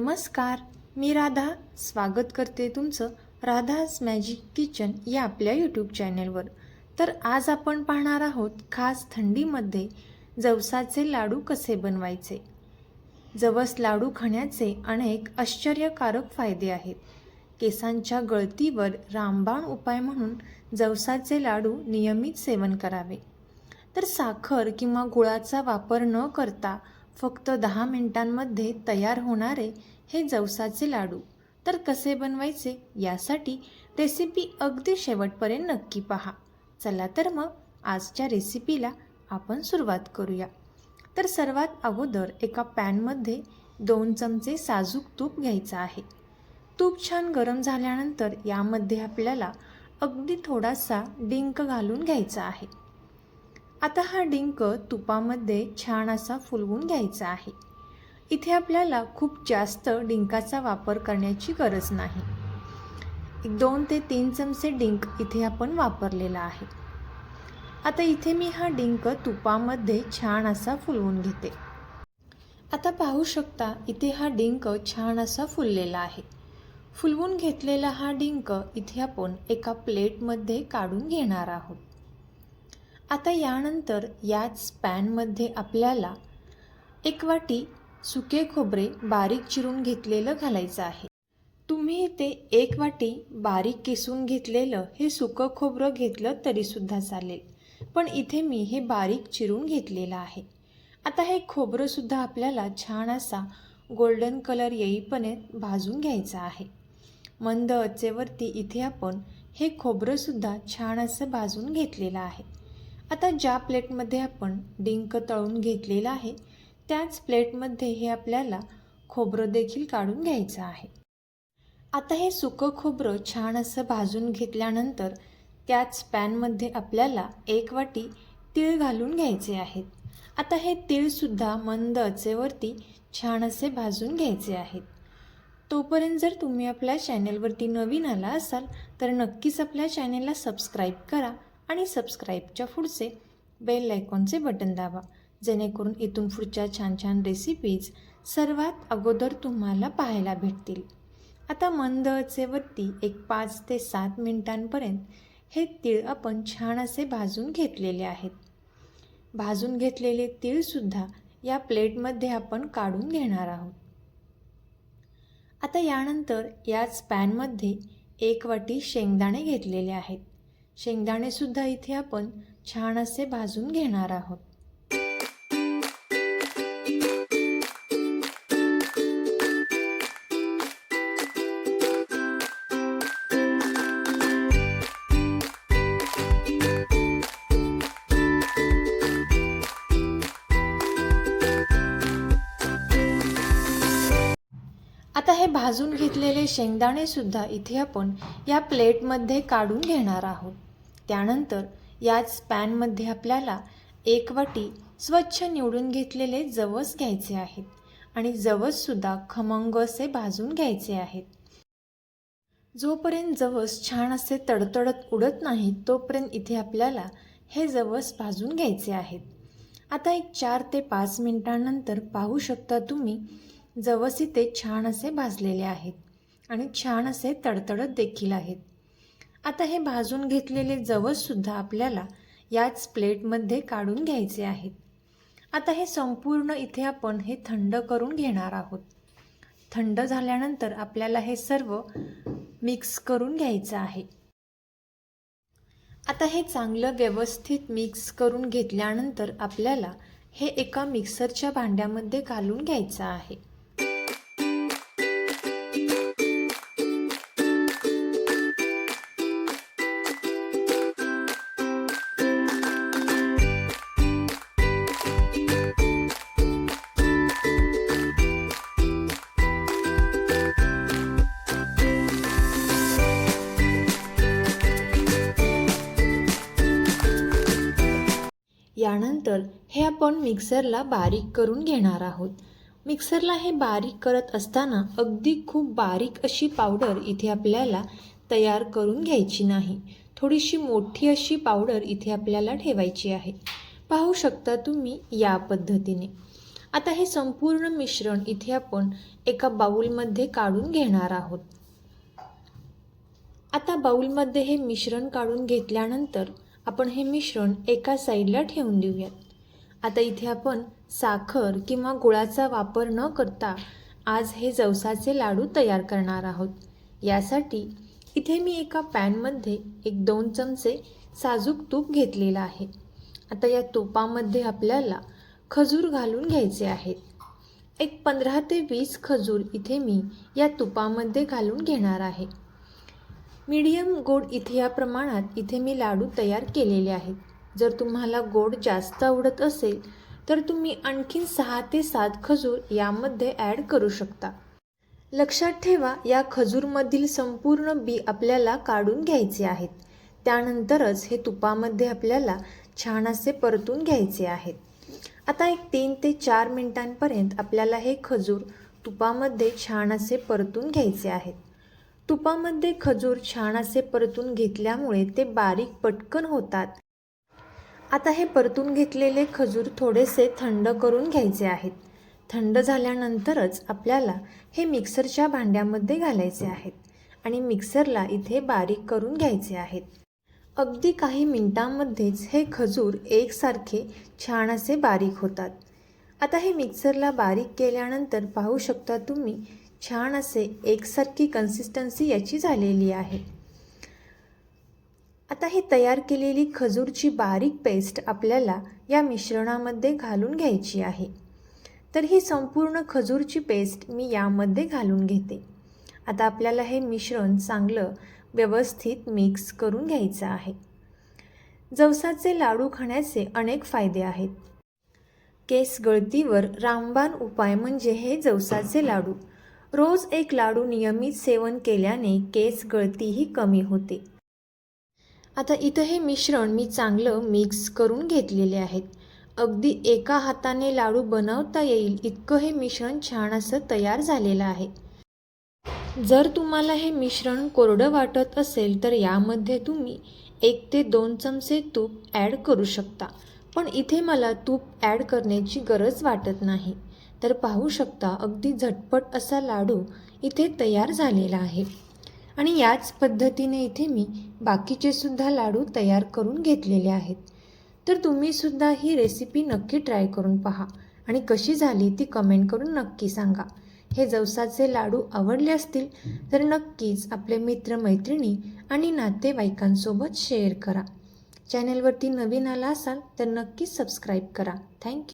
नमस्कार मी राधा. स्वागत करते तुमचं राधाज मॅजिक किचन या आपल्या यूट्यूब चॅनेलवर तर आज आपण पाहणार आहोत खास थंडीमध्ये जवसाचे लाडू कसे बनवायचे? जवस लाडू खाण्याचे अनेक आश्चर्यकारक फायदे आहेत. केसांच्या गळतीवर रामबाण उपाय म्हणून जवसाचे लाडू नियमित सेवन करावे. तर साखर किंवा गुळाचा वापर न करता फक्त दहा मिनिटांमध्ये तयार होणारे हे जवसाचे लाडू. तर कसे बनवायचे यासाठी रेसिपी अगदी शेवटपर्यंत नक्की पहा. चला तर मग आजच्या रेसिपीला आपण सुरुवात करूया. तर सर्वात अगोदर एका पॅनमध्ये दोन चमचे साजूक तूप घ्यायचं आहे. तूप छान गरम झाल्यानंतर यामध्ये आपल्याला अगदी थोडासा डिंक घालून घ्यायचा आहे. आता हा डिंक तुपामध्ये छान असा फुलवून घ्यायचा आहे. इथे आपल्याला खूप जास्त डिंकाचा वापर करण्याची गरज नाही. एक दोन ते तीन चमचे डिंक इथे आपण वापरलेला आहे. आता इथे मी हा डिंक तुपामध्ये छान असा फुलवून घेते. आता पाहू शकता इथे हा डिंक छान असा फुललेला आहे. फुलवून घेतलेला हा डिंक इथे आपण एका प्लेटमध्ये काढून घेणार आहोत. आता यानंतर याच पॅनमध्ये आपल्याला एक वाटी सुके खोबरे बारीक चिरून घेतलेलं घालायचं आहे. तुम्ही इथे एक वाटी बारीक किसून घेतलेलं हे सुकं खोबरं घेतलं तरीसुद्धा चालेल. पण इथे मी हे बारीक चिरून घेतलेलं आहे. आता हे खोबरंसुद्धा आपल्याला छान असा गोल्डन कलर येईपर्यंत भाजून घ्यायचा आहे. मंद आचेवरती इथे आपण हे खोबरंसुद्धा छान असं भाजून घेतलेलं आहे. आता ज्या प्लेटमध्ये आपण डिंक तळून घेतलेलं आहे त्याच प्लेटमध्ये हे आपल्याला खोबरं देखील काढून घ्यायचं आहे. आता हे सुकं खोबरं छान असं भाजून घेतल्यानंतर त्याच पॅनमध्ये आपल्याला एक वाटी तीळ घालून घ्यायचे आहेत. आता हे तीळसुद्धा मंद अचेवरती छान असे भाजून घ्यायचे आहेत. तोपर्यंत जर तुम्ही आपल्या चॅनेलवरती नवीन आला असाल तर नक्कीच आपल्या चॅनेलला सबस्क्राईब करा आणि सबस्क्राईबच्या पुढचे बेल लायकॉनचे बटन दाबा. जेणेकरून इथून पुढच्या छान छान रेसिपीज सर्वात अगोदर तुम्हाला पाहायला भेटतील. आता मंद आचेवरती एक पाच ते सात मिनिटांपर्यंत हे तीळ आपण छान असे भाजून घेतलेले आहेत. भाजून घेतलेले तीळसुद्धा या प्लेटमध्ये आपण काढून घेणार आहोत. आता यानंतर याच पॅनमध्ये एक वाटी शेंगदाणे घेतलेले आहेत. शेंगदाणेसुद्धा इथे आपण छान असे भाजून घेणार आहोत. आता हे भाजून घेतलेले शेंगदाणे सुद्धा इथे आपण या प्लेटमध्ये काढून घेणार आहोत. त्यानंतर याच पॅनमध्ये आपल्याला एक वाटी स्वच्छ निवडून घेतलेले जवस घ्यायचे आहेत आणि जवससुद्धा खमंग असे भाजून घ्यायचे आहेत. जोपर्यंत जवस छान असे तडतडत उडत नाही तोपर्यंत इथे आपल्याला हे जवस भाजून घ्यायचे आहेत. आता एक चार ते पाच मिनिटांनंतर पाहू शकता तुम्ही जवस इथे छान असे भाजलेले आहेत आणि छान असे तडतडत देखील आहेत. आता हे भाजून घेतलेले जवससुद्धा आपल्याला याच प्लेटमध्ये काढून घ्यायचे आहेत. आता हे संपूर्ण इथे आपण हे थंड करून घेणार आहोत. थंड झाल्यानंतर आपल्याला हे सर्व मिक्स करून घ्यायचं आहे. आता हे चांगलं व्यवस्थित मिक्स करून घेतल्यानंतर आपल्याला हे एका मिक्सरच्या भांड्यामध्ये घालून घ्यायचं आहे. यानंतर हे आपण मिक्सरला बारीक करून घेणार आहोत. मिक्सरला हे बारीक करत असताना अगदी खूप बारीक अशी पावडर इथे आपल्याला तयार करून घ्यायची नाही. थोडीशी मोठी अशी पावडर इथे आपल्याला ठेवायची आहे. पाहू शकता तुम्ही या पद्धतीने. आता हे संपूर्ण मिश्रण इथे आपण एका बाउलमध्ये काढून घेणार आहोत. आता बाउलमध्ये हे मिश्रण काढून घेतल्यानंतर आपण हे मिश्रण एका साईडला ठेवून देऊयात. आता इथे आपण साखर किंवा गुळाचा वापर न करता आज हे जवसाचे लाडू तयार करणार आहोत. यासाठी इथे मी एका पॅनमध्ये एक दोन चमचे साजूक तूप घेतलेलं आहे. आता या तुपामध्ये आपल्याला खजूर घालून घ्यायचे आहेत. एक पंधरा ते वीस खजूर इथे मी या तुपामध्ये घालून घेणार आहे. मीडियम गोड इथे या प्रमाणात इथे मी लाडू तयार केलेले आहेत. जर तुम्हाला गोड जास्त आवडत असेल तर तुम्ही आणखीन सहा ते सात खजूर यामध्ये ॲड करू शकता. लक्षात ठेवा या खजूरमधील संपूर्ण बी आपल्याला काढून घ्यायचे आहेत. त्यानंतरच हे तुपामध्ये आपल्याला छान असे परतून घ्यायचे आहेत. आता एक तीन ते चार मिनिटांपर्यंत आपल्याला हे खजूर तुपामध्ये छान असे परतून घ्यायचे आहेत. तुपामध्ये खजूर छान असे परतून घेतल्यामुळे ते बारीक पटकन होतात. आता हे परतून घेतलेले खजूर थोडेसे थंड करून घ्यायचे आहेत. थंड झाल्यानंतरच आपल्याला हे मिक्सरच्या भांड्यामध्ये घालायचे आहेत आणि मिक्सरला इथे बारीक करून घ्यायचे आहेत. अगदी काही मिनिटांमध्येच हे खजूर एकसारखे छान असे बारीक होतात. आता हे मिक्सरला बारीक केल्यानंतर पाहू शकता तुम्ही छान असे एकसारखी कन्सिस्टन्सी याची झालेली आहे. आता ही तयार केलेली खजूरची बारीक पेस्ट आपल्याला या मिश्रणामध्ये घालून घ्यायची आहे. तर ही संपूर्ण खजूरची पेस्ट मी यामध्ये घालून घेते. आता आपल्याला हे मिश्रण चांगलं व्यवस्थित मिक्स करून घ्यायचं आहे. जवसाचे लाडू खाण्याचे अनेक फायदे आहेत. केस गळतीवर रामबाण उपाय म्हणजे हे जवसाचे लाडू. रोज एक लाडू नियमित सेवन केल्याने केस गळतीही कमी होते. आता इथं हे मिश्रण मी चांगलं मिक्स करून घेतलेले आहेत. अगदी एका हाताने लाडू बनवता येईल इतकं हे मिश्रण छान असं तयार झालेलं आहे. जर तुम्हाला हे मिश्रण कोरडं वाटत असेल तर यामध्ये तुम्ही एक ते दोन चमचे तूप ॲड करू शकता. पण इथे मला तूप ॲड करण्याची गरज वाटत नाही. तर पाहू शकता अगदी झटपट असा लाडू इथे तयार झालेला आहे. आणि याच पद्धतीने इथे मी बाकीचे सुद्धा लाडू तयार करून घेतलेले आहेत. तर तुम्हीसुद्धा ही रेसिपी नक्की ट्राय करून पहा. आणि कशी झाली ती कमेंट करून नक्की सांगा. हे जवसाचे लाडू आवडले असतील तर नक्कीच आपले मित्रमैत्रिणी आणि नातेवाईकांसोबत शेअर करा. चॅनेलवरती नवीन आला असाल तर नक्कीच सबस्क्राईब करा. थँक्यू